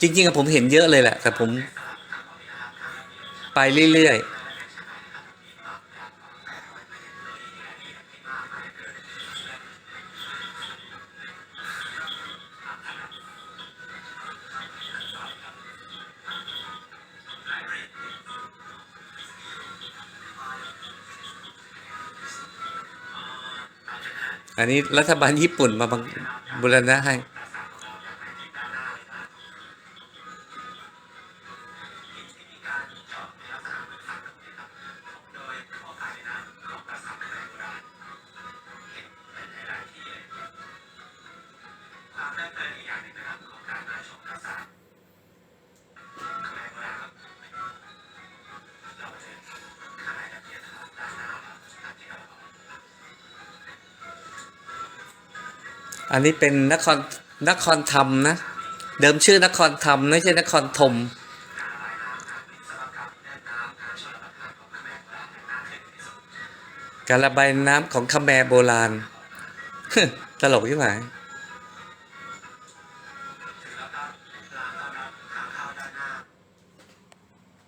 จริงๆอะผมเห็นเยอะเลยแหละ แต่ผม ไปเรื่อยๆอันนี้รัฐบาลญี่ปุ่นมาบังบูรณะให้ อันนี้เป็นนครนครธรรมนะ เดิมชื่อนครธรรมไม่ใช่นครธมการระบายน้ำของคาแมโบราณ ตลกที่ไหน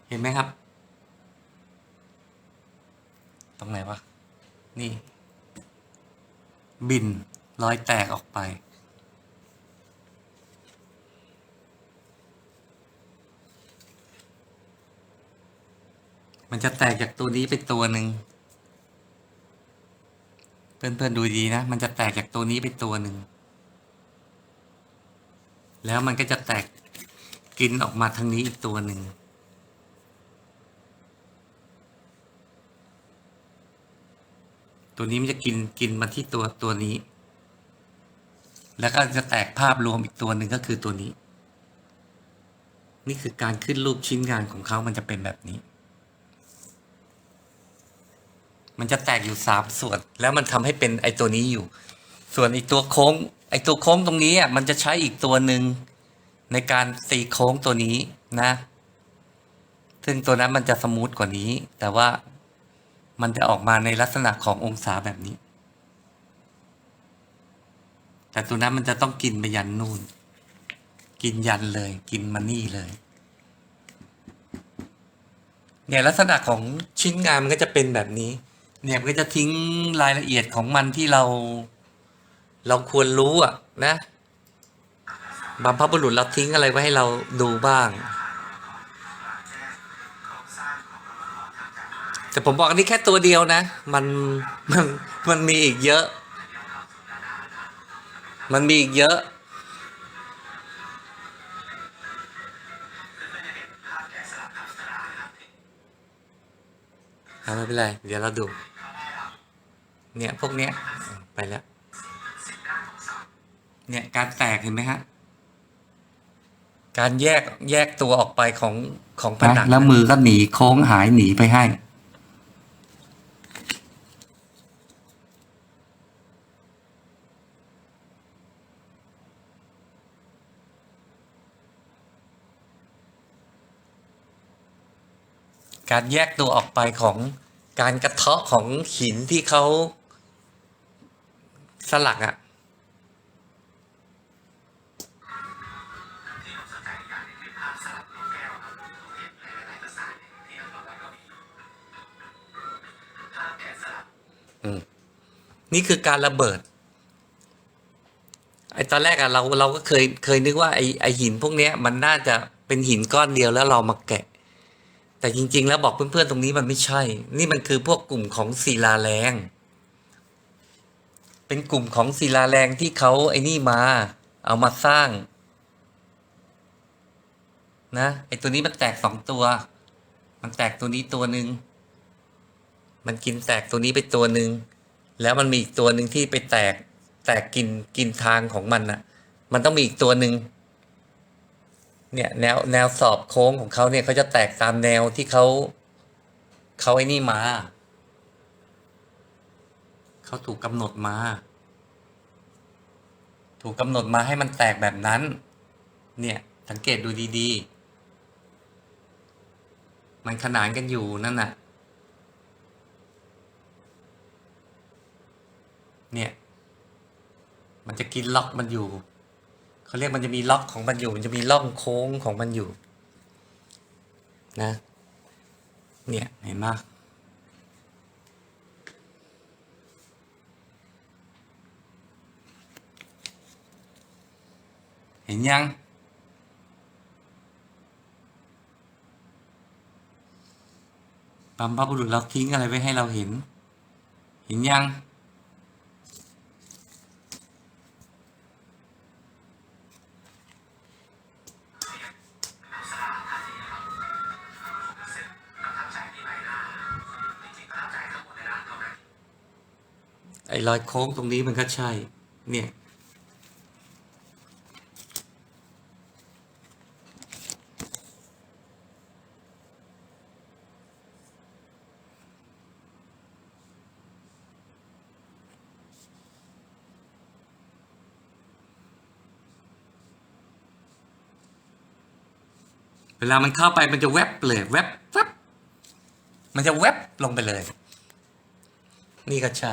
เห็นไหมครับ ตรงไหนวะ นี่ บิน รอยแตกออกไป มันจะแตกจากตัวนี้ไปตัวหนึ่งเพื่อนๆดูดีนะ มันจะแตกจากตัวนี้ไปตัวหนึ่ง แล้วมันก็จะแตกกินออกมาทางนี้อีกตัวหนึ่งตัวนี้มันจะกินกินมาที่ตัวตัวนี้ แล้วก็จะแตกภาพรวมอีกตัวหนึ่งก็คือตัวนี้ นี่คือการขึ้นรูปชิ้นงานของเขามันจะเป็นแบบนี้ มันจะแตกอยู่สามส่วน แล้วมันทำให้เป็นไอตัวนี้อยู่ ส่วนไอตัวโค้ง ไอตัวโค้งตรงนี้อะมันจะใช้อีกตัวหนึ่งในการตีโค้งตัวนี้นะ ซึ่งตัวนั้นมันจะสมูทกว่านี้ แต่ว่ามันจะออกมาในลักษณะขององศาแบบนี้ แต่ตัวนั้นมันจะต้องกินไปยันนู่น กินยันเลย กินมานี่เลย เนี่ยลักษณะของชิ้นงานมันก็จะเป็นแบบนี้ เนี่ยมันก็จะทิ้งรายละเอียดของมันที่เรา เราควรรู้อะ นะบรรพบุรุษเราทิ้งอะไรไว้ให้เราดูบ้าง แต่ผมบอกอันนี้แค่ตัวเดียวนะ มันมันมันมีอีกเยอะ มันมีอีกเยอะ ไม่เป็นไร เดี๋ยวเราดู เนี่ย พวกเนี้ย ไปแล้ว เนี่ย การแตกเห็นไหมฮะ การแยกแยกตัวออกไปของของผนัง แล้วมือก็หนีโค้งหายหนีไปให้ การแยกตัวออกไปของการกระเทาะของหินที่เขาสลักอะ่ะนี่คือการระเบิด ไอ้ตอนแรกอะเราเราก็เคยเคยนึกว่าไอ้ไอ้หินพวกเนี้ย มันน่าจะเป็นหินก้อนเดียวแล้วเรามาแกะ แต่จริง ๆ แล้วบอกเพื่อนๆตรงนี้มันไม่ใช่ นี่มันคือพวกกลุ่มของศิลาแรง เป็นกลุ่มของศิลาแรงที่เขาไอ้นี่มา เอามาสร้าง นะไอ้ตัวนี้มันแตกสองตัว มันแตกตัวนี้ตัวหนึ่งมันกินแตกตัวนี้ไปตัวหนึ่งแล้วมันมีอีกตัวหนึ่งที่ไปแตกแตกกินกินทางของมันน่ะ มันต้องมีอีกตัวหนึ่ง เนี่ยแนวแนวสอบโค้งของเขาเนี่ยเขาจะแตกตามแนวที่เขาเขาไอ้นี่มาเขาถูกกำหนดมา ถูกกำหนดมาให้มันแตกแบบนั้น เนี่ยสังเกตดูดีๆ มันขนานกันอยู่นั่นน่ะ เนี่ย มันจะกินล็อกมันอยู่ เขาเรียกมันจะมีล็อกของมันอยู่ มันจะมีร่องโค้งของมันอยู่ นะ เนี่ยเห็นไหมเห็นยังบัมพบุรุษเราทิ้งอะไรไว้ให้เราเห็น เห็นยัง รอยโค้งตรงนี้มันก็ใช่ เนี่ย เวลามันเข้าไปมันจะแวบเลยแวบแวบมันจะแวบลงไปเลย นี่ก็ใช่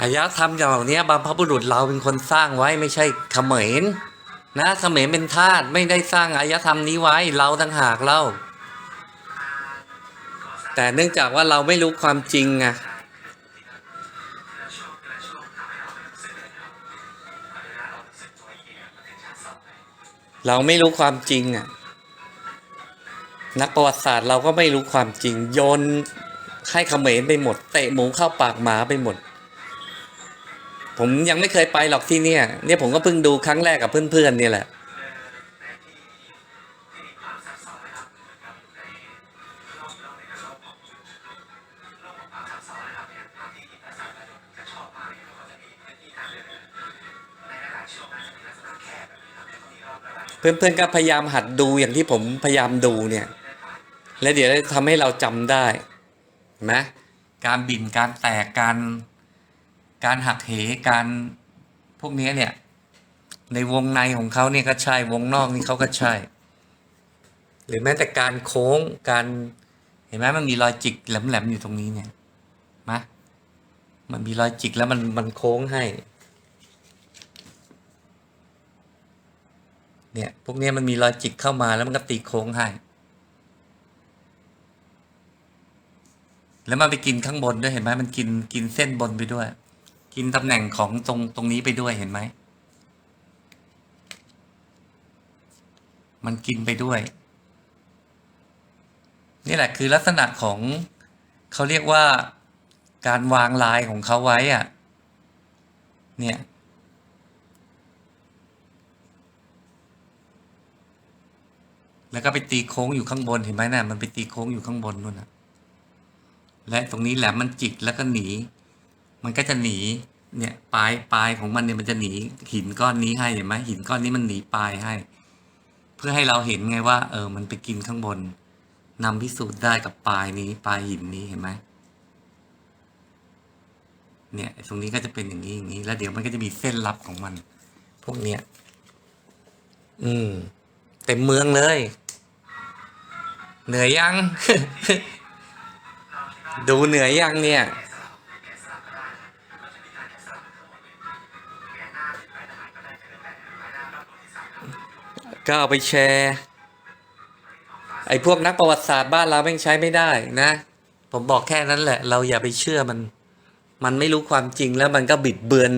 อารยธรรมอย่างเหล่านี้บรรพบุรุษเราเป็นคนสร้างไว้ไม่ใช่เขมรนะเขมรเป็นทาสไม่ได้สร้างอารยธรรมนี้ไว้เราต่างหากเล่าแต่เนื่องจากว่าเราไม่รู้ความจริงไงเราไม่รู้ความจริงอะนักประวัติศาสตร์เราก็ไม่รู้ความจริงโยนให้เขมรไปหมด เตะหมูเข้าปากหมาไปหมด ผมยังไม่เคยไปหรอกที่เนี่ย เนี่ยผมก็เพิ่งดูครั้งแรกกับเพื่อนๆเนี่ยแหละเพื่อนๆก็พยายามหัดดูอย่างที่ผมพยายามดูเนี่ย แล้วเดี๋ยวจะทำให้เราจำได้นไหมการบินการแตกการ การหักเหการพวกนี้เนี่ย ในวงในของเขาเนี่ยก็ใช่วงนอกนี่เขาก็ใช่ หรือแม้แต่การโค้งการเห็นไหมมันมีรอยจิกแหลมๆอยู่ตรงนี้เนี่ยมะมันมีรอยจิกแล้วมันมันโค้งให้ เนี่ยพวกนี้มันมีรอยจิกเข้ามาแล้วมันก็ตีโค้งให้ แล้วมันไปกินข้างบนด้วยเห็นไหมมันกินกินเส้นบนไปด้วย กินตำแหน่งของตรงตรงนี้ไปด้วยเห็นไหม มันกินไปด้วย นี่แหละคือลักษณะของเขาเรียกว่าการวางลายของเขาไว้อะเนี่ยแล้วก็ไปตีโค้งอยู่ข้างบนเห็นไหมนะ่ะมันไปตีโค้งอยู่ข้างบนนู่นนะและตรงนี้แหลมมันจิกแล้วก็หนี มันก็จะหนีเนี่ยปลายปลายของมันเนี่ยมันจะหนีหินก้อนนี้ให้เห็นไหมหินก้อนนี้มันหนีปลายให้ เพื่อให้เราเห็นไงว่า เออ มันไปกินข้างบนนำพิสูจน์ได้กับปลายนี้ ปลายหินนี้เห็นไหมเนี่ย ตรงนี้ก็จะเป็นอย่างนี้อย่างนี้ แล้วเดี๋ยวมันก็จะมีเส้นลับของมัน พวกเนี้ยอืมเต็มเมืองเลย เหนื่อยยัง ดูเหนื่อยยังเนี่ย ก็เอาไปแชร์ ไอ้พวกนักประวัติศาสตร์บ้านเราแม่งใช้ไม่ได้นะ ผมบอกแค่นั้นแหละ เราอย่าไปเชื่อมัน มันไม่รู้ความจริงแล้วมันก็บิดเบือน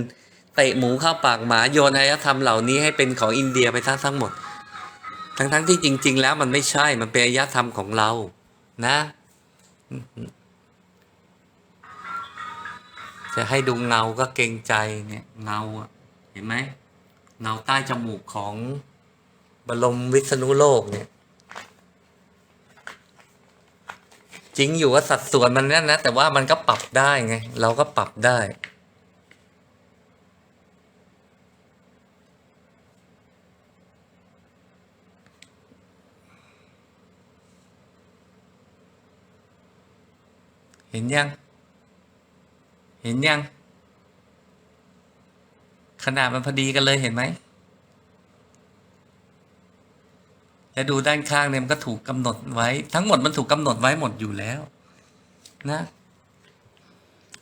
เตะหมูเข้าปากหมาโยนอารยธรรมเหล่านี้ให้เป็นของอินเดียไปทั้งทั้งหมด ทั้งทั้งที่จริง ๆ แล้วมันไม่ใช่มันเป็นอารยธรรมของเรา นะ จะให้ดูเงาก็เกรงใจเนี่ย เงาเห็นไหมเงาใต้จมูกของ บรมวิษณุโลกเนี่ย จริงอยู่ว่าสัดส่วนมันนั่นนะ แต่ว่ามันก็ปรับได้ไง เราก็ปรับได้เห็นยัง เห็นยัง ขนาดมันพอดีกันเลยเห็นไหม แล้วดูด้านข้างเนี่ยมันก็ถูกกำหนดไว้ ทั้งหมดมันถูกกำหนดไว้หมดอยู่แล้ว นะ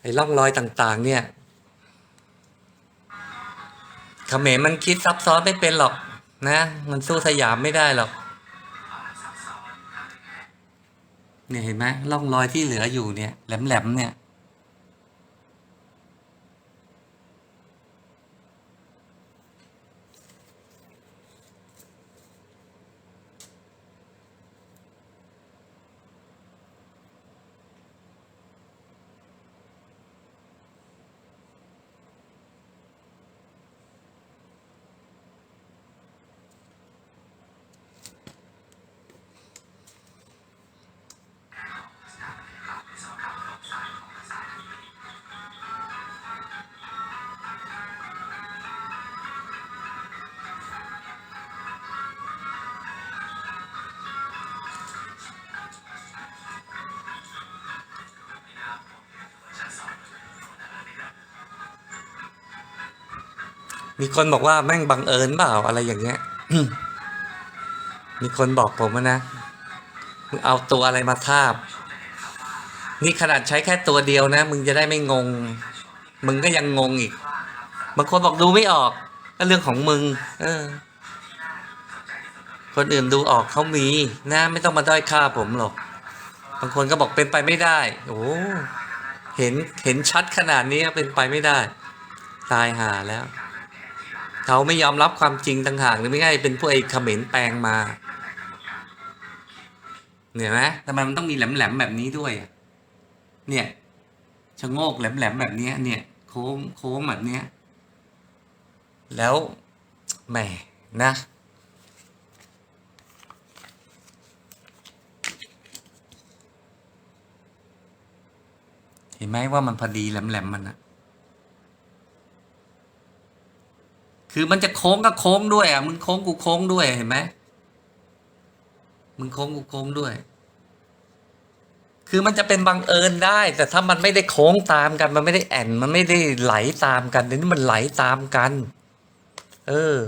ไอ้ร่องรอยต่าง ๆ เนี่ยเขมรมันคิดซับซ้อนไม่เป็นหรอก นะ มันสู้สยามไม่ได้หรอกเนี่ยเห็นไหมร่องรอยที่เหลืออยู่เนี่ยแหลมๆเนี่ย มีคนบอกว่าแม่งบังเอิญเปล่าอะไรอย่างเงี้ยมีคนบอกผมนะมึงเอาตัวอะไรมาทาบ นี่ขนาดใช้แค่ตัวเดียวนะ มึงจะได้ไม่งง มึงก็ยังงงอีก บางคนบอกดูไม่ออก ก็เรื่องของมึง เออ คนอื่นดูออกเขามีนะไม่ต้องมาด้อยค่าผมหรอก บางคนก็บอกเป็นไปไม่ได้ โอ้เห็นเห็นชัดขนาดนี้เป็นไปไม่ได้ ตายห่าแล้ว เขาไม่ยอมรับความจริงต่างหากหรือไม่ง่เป็นพวกไอ้เขมรแปลงมาเนี่ยไหมทำไมมันต้องมีแหลมๆแบบนี้ด้วยเนี่ยชะโงกแหลมๆแบบนี้เนี่ย โค้งโค้งแบบเนี้ยแล้วแหมนะเห็นไหมว่ามันพอดีแหลมๆมันนะ คือมันจะโค้งก็โค้งด้วยอะมึงโค้งกูโค้งด้วยเห็นไหมมึงโค้งกูโค้งด้วย คือมันจะเป็นบังเอิญได้ แต่ถ้ามันไม่ได้โค้งตามกัน มันไม่ได้แอนมันไม่ได้ไหลตามกันเดี๋ยวนี้มันไหลตามกัน เออ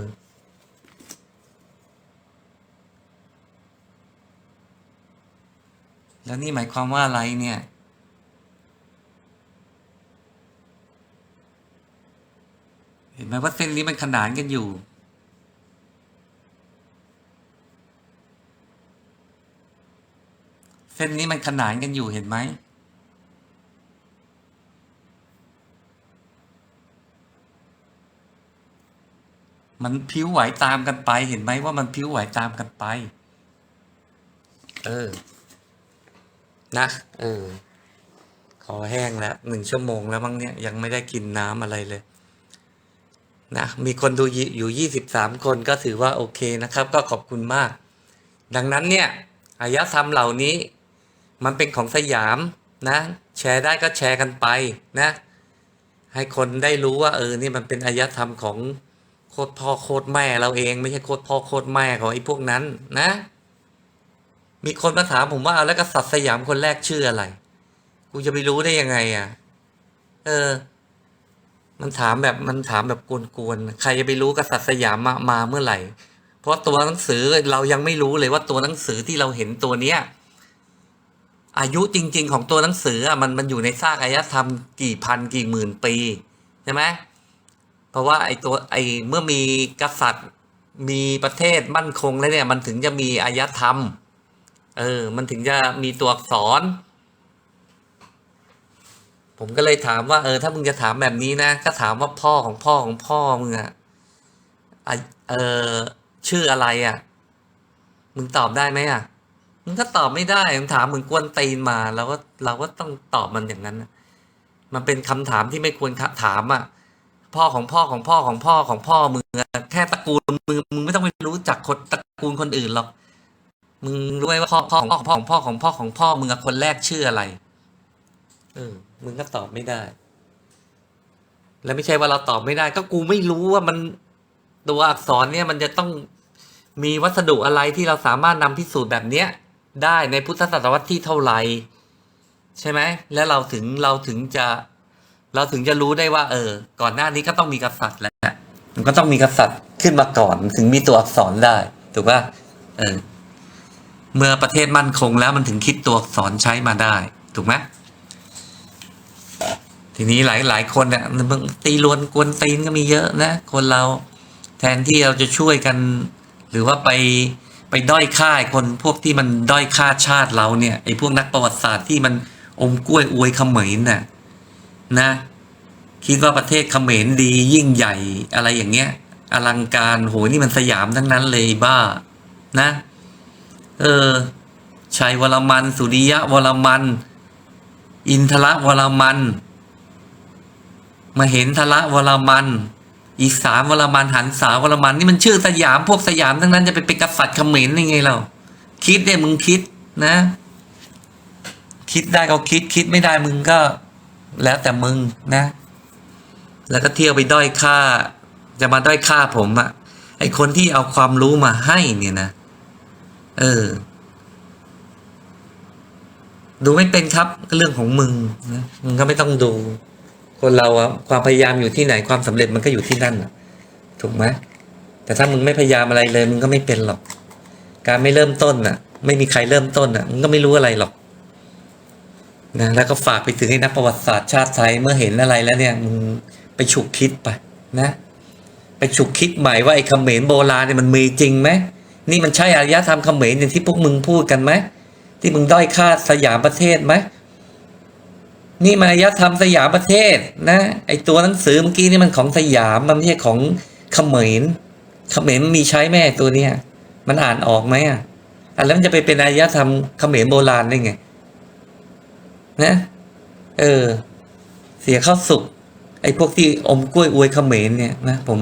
แล้วนี่หมายความว่าอะไรเนี่ย ห็นไหมว่าเส้นนี้มันขนานกันอยู่ เส้นนี้มันขนานกันอยู่เห็นไหมมันพิ้วไหวตามกันไปเห็นไหมว่ามันพิ้วไหวตามกันไป เออ นะ เออขอแห้งแล้วหนึ่งชั่วโมงแล้วมั้งเนี่ยยังไม่ได้กินน้ำอะไรเลย นะมีคนดูอยู่ยี่สิบสามคนก็ถือว่าโอเคนะครับ ก็ขอบคุณมาก ดังนั้นเนี่ยอารยธรรมเหล่านี้ มันเป็นของสยามนะ แชร์ได้ก็แชร์กันไปนะ ให้คนได้รู้ว่าเออนี่มันเป็นอารยธรรมของโคตรพ่อโคตรแม่เราเอง ไม่ใช่โคตรพ่อโคตรแม่ของไอ้พวกนั้นนะ มีคนมาถามผมว่าเอาแล้วกษัตริย์สยามคนแรกชื่ออะไร กูจะไปรู้ได้ยังไงอะ เออ มันถามแบบมันถามแบบกวนๆ ใครจะไปรู้กษัตริย์สยามมามาเมื่อไหร่ เพราะตัวหนังสือเรายังไม่รู้เลยว่าตัวหนังสือที่เราเห็นตัวเนี้ยอายุจริง ๆ ของตัวหนังสืออะมันมันอยู่ในซากอารยธรรมกี่พันกี่หมื่นปีใช่ไหมเพราะว่าไอตัวไอเมื่อมีกษัตริย์มีประเทศมั่นคงแล้วเนี่ย มันถึงจะมีอารยธรรม เออ มันถึงจะมีตัวอักษร ผมก็เลยถามว่าเออถ้ามึงจะถามแบบนี้นะ ก็ถามว่าพ่อของพ่อของพ่อมึงอะเออชื่ออะไรอะมึงตอบได้ไหมอะมึงก็ตอบไม่ได้มึงถามมึงกวนตีนมาเราก็เราก็ต้องตอบมันอย่างนั้นมันเป็นคำถามที่ไม่ควรถามอะพ่อของพ่อของพ่อของพ่อของพ่อมึงอะแค่ตระกูลมึงมึงไม่ต้องไปรู้จักคนตระกูลคนอื่นหรอกมึงรู้ไหมว่าพ่อพ่อของพ่อของพ่อของพ่อของพ่อมึงอะคนแรกชื่ออะไรเออ มึงก็ตอบไม่ได้ แล้วไม่ใช่ว่าเราตอบไม่ได้ ก็กูไม่รู้ว่ามันตัวอักษรเนี่ย มันจะต้องมีวัสดุอะไรที่เราสามารถนำพิสูจน์แบบเนี้ย ได้ในพุทธศตวรรษที่เท่าไหร่ใช่ไหมแล้วเราถึงเราถึงจะ เราถึงจะรู้ได้ว่า เออ ก่อนหน้านี้ก็ต้องมีกษัตริย์แหละมันก็ต้องมีกษัตริย์ขึ้นมาก่อน ถึงมีตัวอักษรได้ถูกป่ะเออเมื่อประเทศมั่นคงแล้วมันถึงคิดตัวอักษรใช้มาได้ ถูกไหม ทีนี้หลายหลายคนเนี่ยมึงตีลวนกวนตีนก็มีเยอะนะ คนเราแทนที่เราจะช่วยกัน หรือว่าไปไปด้อยค่ายคนพวกที่มันด้อยค่าชาติเราเนี่ยไอ้พวกนักประวัติศาสตร์ที่มันอมกล้วยอวยเขมรน่ะนะ คิดว่าประเทศเขมรดียิ่งใหญ่อะไรอย่างเงี้ย อลังการโหนี่มันสยามทั้งนั้นเลยบ้า นะ เออชัยวรมัน สุริยะวรมัน อินทรวรมัน มาเห็นทละวรมัน อีสามวรมันหันสาวรมัน นี่มันชื่อสยามพวกสยามทั้งนั้นจะไปเป็นกษัตริย์เขมรได้ไงเราคิดเนี่ยมึงคิดนะ คิดได้ก็คิดคิดไม่ได้มึงก็ แล้วแต่มึงนะ แล้วก็เที่ยวไปด้อยค่า จะมาด้อยค่าผมอะไอคนที่เอาความรู้มาให้เนี่ยนะ เออ ดูไม่เป็นครับก็เรื่องของมึงนะมึงก็ไม่ต้องดู คนเราอะความพยายามอยู่ที่ไหนความสำเร็จมันก็อยู่ที่นั่นถูกไหมแต่ถ้ามึงไม่พยายามอะไรเลยมึงก็ไม่เป็นหรอก การไม่เริ่มต้นอะไม่มีใครเริ่มต้นอะมึงก็ไม่รู้อะไรหรอกนะแล้วก็ฝากไปถึงให้นักประวัติศาสตร์ชาติไทยเมื่อเห็นอะไรแล้วเนี่ยมึงไปฉุกคิดไปนะ ไปฉุกคิดใหม่ว่าไอ้เขมรโบราณเนี่ยมันมีจริงไหมนี่มันใช่อารยธรรมเขมรอย่างที่พวกมึงพูดกันไหมที่มึงด้อยค่าสยามประเทศไหม นี่มายธรรมสยามประเทศนะไอตัวหนังสือเมื่อกี้นี่มันของสยามมันไม่ใช่ของเขมรเขมรมีใช้แม่ตัวเนี้ยมันอ่านออกไหมอะอะแล้วมันจะไปเป็นอารยธรรมเขมรโบราณได้ไงนะเออ เสียข้าวสุกไอ้พวกที่อมกล้วยอวยเขมรเนี่ยนะผม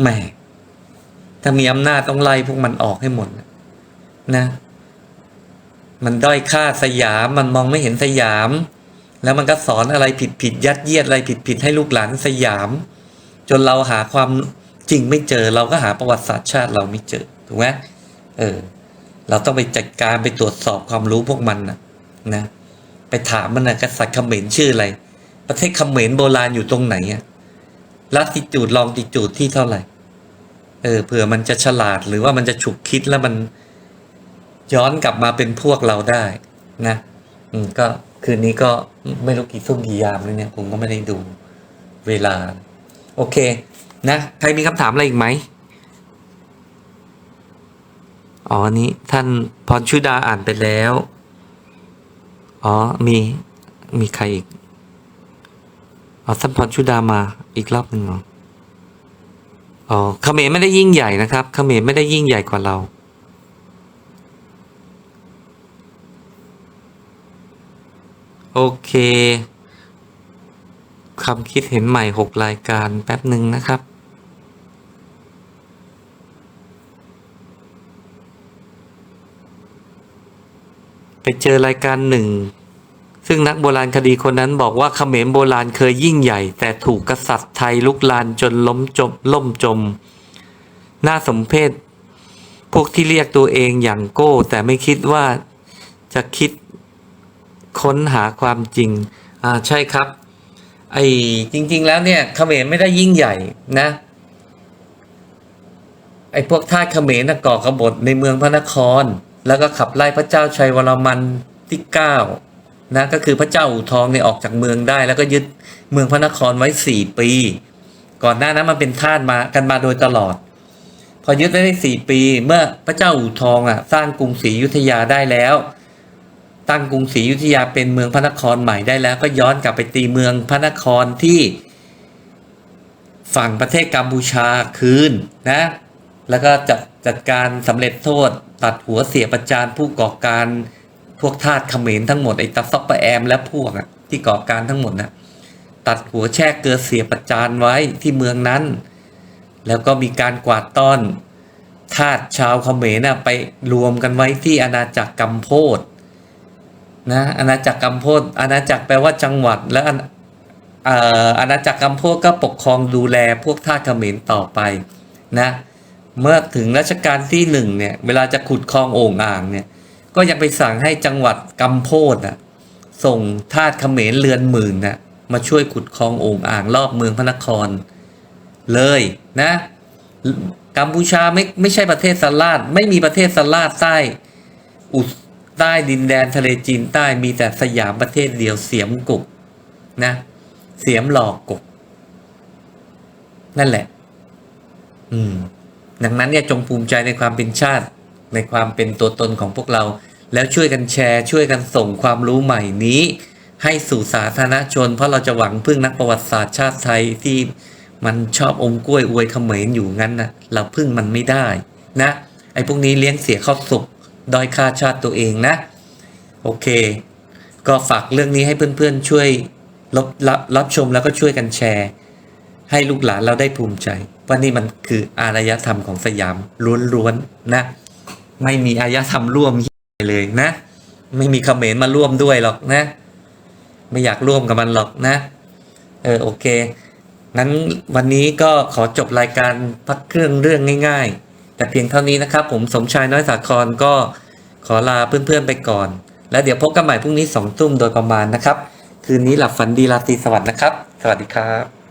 แหมถ้ามีอำนาจต้องไล่พวกมันออกให้หมดนะ มันด้อยค่าสยามมันมองไม่เห็นสยาม แล้วมันก็สอนอะไรผิดผิดยัดเยียดอะไรผิดผิดให้ลูกหลานสยาม จนเราหาความจริงไม่เจอ เราก็หาประวัติศาสตร์ชาติเราไม่เจอถูกไหมเออ เราต้องไปจัดการไปตรวจสอบความรู้พวกมันนะนะ ไปถามมันนะกษัตริย์เขมรชื่ออะไร ประเทศเขมรโบราณอยู่ตรงไหนอะลัติจูดลองติจูดที่เท่าไหร่ เออเผื่อมันจะฉลาดหรือว่ามันจะฉุกคิดแล้วมันย้อนกลับมาเป็นพวกเราได้ นะ อืมก็ คืนนี้ก็ไม่รู้กี่ทุ่มกี่ยามเลยเนี่ย ผมก็ไม่ได้ดูเวลา โอเค นะ ใครมีคำถามอะไรอีกไหมอ๋ออันนี้ท่านพรชุดาอ่านไปแล้ว อ๋อ มี มีใครอีก อ๋อ ท่านพรชุดามาอีกรอบหนึ่งเหรอ อ๋อเขมรไม่ได้ยิ่งใหญ่นะครับเขมรไม่ได้ยิ่งใหญ่กว่าเรา โอเคความคิดเห็นใหม่หกรายการแป๊บหนึ่งนะครับ ไปเจอรายการหนึ่ง ซึ่งนักโบราณคดีคนนั้นบอกว่าเขมรโบราณเคยยิ่งใหญ่ แต่ถูกกษัตริย์ไทยลุกลานจนล้มจมล่มจม น่าสมเพชพวกที่เรียกตัวเองอย่างโก้ แต่ไม่คิดว่าจะคิด ค้นหาความจริงอ่าใช่ครับไอ้จริง ๆ แล้วเนี่ยเขมรไม่ได้ยิ่งใหญ่นะไอ้พวกทาสเขมรนะก่อกบฏในเมืองพระนคร แล้วก็ขับไล่พระเจ้าชัยวรมันที่เก้านะก็คือพระเจ้าอู่ทองเนี่ยออกจากเมืองได้ แล้วก็ยึดเมืองพระนครไว้สี่ปี ก่อนหน้านั้นมันเป็นทาสมากันมาโดยตลอด พอยึดได้สี่ปี เมื่อพระเจ้าอู่ทองอะสร้างกรุงศรีอยุธยาได้แล้ว ตั้งกรุงศรีอยุธยาเป็นเมืองพระนครใหม่ได้แล้วก็ย้อนกลับไปตีเมืองพระนครที่ฝั่งประเทศกัมพูชาคืนนะ แล้วก็จัดจัดการสำเร็จโทษ ตัดหัวเสียประจานผู้ก่อการพวกทาสเขมรทั้งหมดไอ้ตาซอกปะแอม และพวกที่ก่อการทั้งหมดนะตัดหัวแช่เกลือเสียประจานไว้ที่เมืองนั้น แล้วก็มีการกวาดต้อนทาสชาวเขมรนะไปรวมกันไว้ที่อาณาจักรกัมโพด นะอาณาจักรกัมโพดอาณาจักรแปลว่าจังหวัด และอาณเอ่ออาณาจักรกัมโพดก็ปกครองดูแลพวกทาสเขมรต่อไปนะเมื่อถึงรัชกาลที่หนึ่งเนี่ยเวลาจะขุดคลองโอ่งอ่างเนี่ยก็ยังไปสั่งให้จังหวัดกัมโพดอะส่งทาสเขมรเรือนหมื่นน่ะมาช่วยขุดคลองโอ่งอ่างรอบเมืองพระนคร เลยนะกัมพูชาไม่ไม่ใช่ประเทศสลาด ไม่มีประเทศสลาดใต้อุ ใต้ดินแดนทะเลจีนใต้มีแต่สยามประเทศเดียวเสียมกุกนะ เสียมหลอกกกนั่นแหละ อืม ดังนั้นเนี่ยจงภูมิใจในความเป็นชาติ ในความเป็นตัวตนของพวกเรา แล้วช่วยกันแชร์ ช่วยกันส่งความรู้ใหม่นี้ ให้สู่สาธารณชน เพราะเราจะหวังพึ่งนักประวัติศาสตร์ชาติไทยที่มันชอบอมกล้วยอวยเขมรอยู่งั้นนะเราพึ่งมันไม่ได้ นะไอ้พวกนี้เลี้ยงเสียข้าวสุก ด้อยค่าชาติตัวเองนะ โอเค ก็ฝากเรื่องนี้ให้เพื่อนๆช่วยรับรับรับชมแล้วก็ช่วยกันแชร์ ให้ลูกหลานเราได้ภูมิใจว่านี่มันคืออารยธรรมของสยามล้วนๆนะ ไม่มีอารยธรรมร่วมเลยนะ ไม่มีเขมรมาร่วมด้วยหรอกนะ ไม่อยากร่วมกับมันหรอกนะ เออโอเคงั้นวันนี้ก็ขอจบรายการพักเครื่องเรื่องง่าย ๆ แต่เพียงเท่านี้นะครับ ผมสมชายน้อยสาครก็ขอลาเพื่อนๆไปก่อน แล้วเดี๋ยวพบกันใหม่พรุ่งนี้สองทุ่มโดยประมาณนะครับ คืนนี้หลับฝันดีราตรีสวัสดิ์นะครับ สวัสดีครับ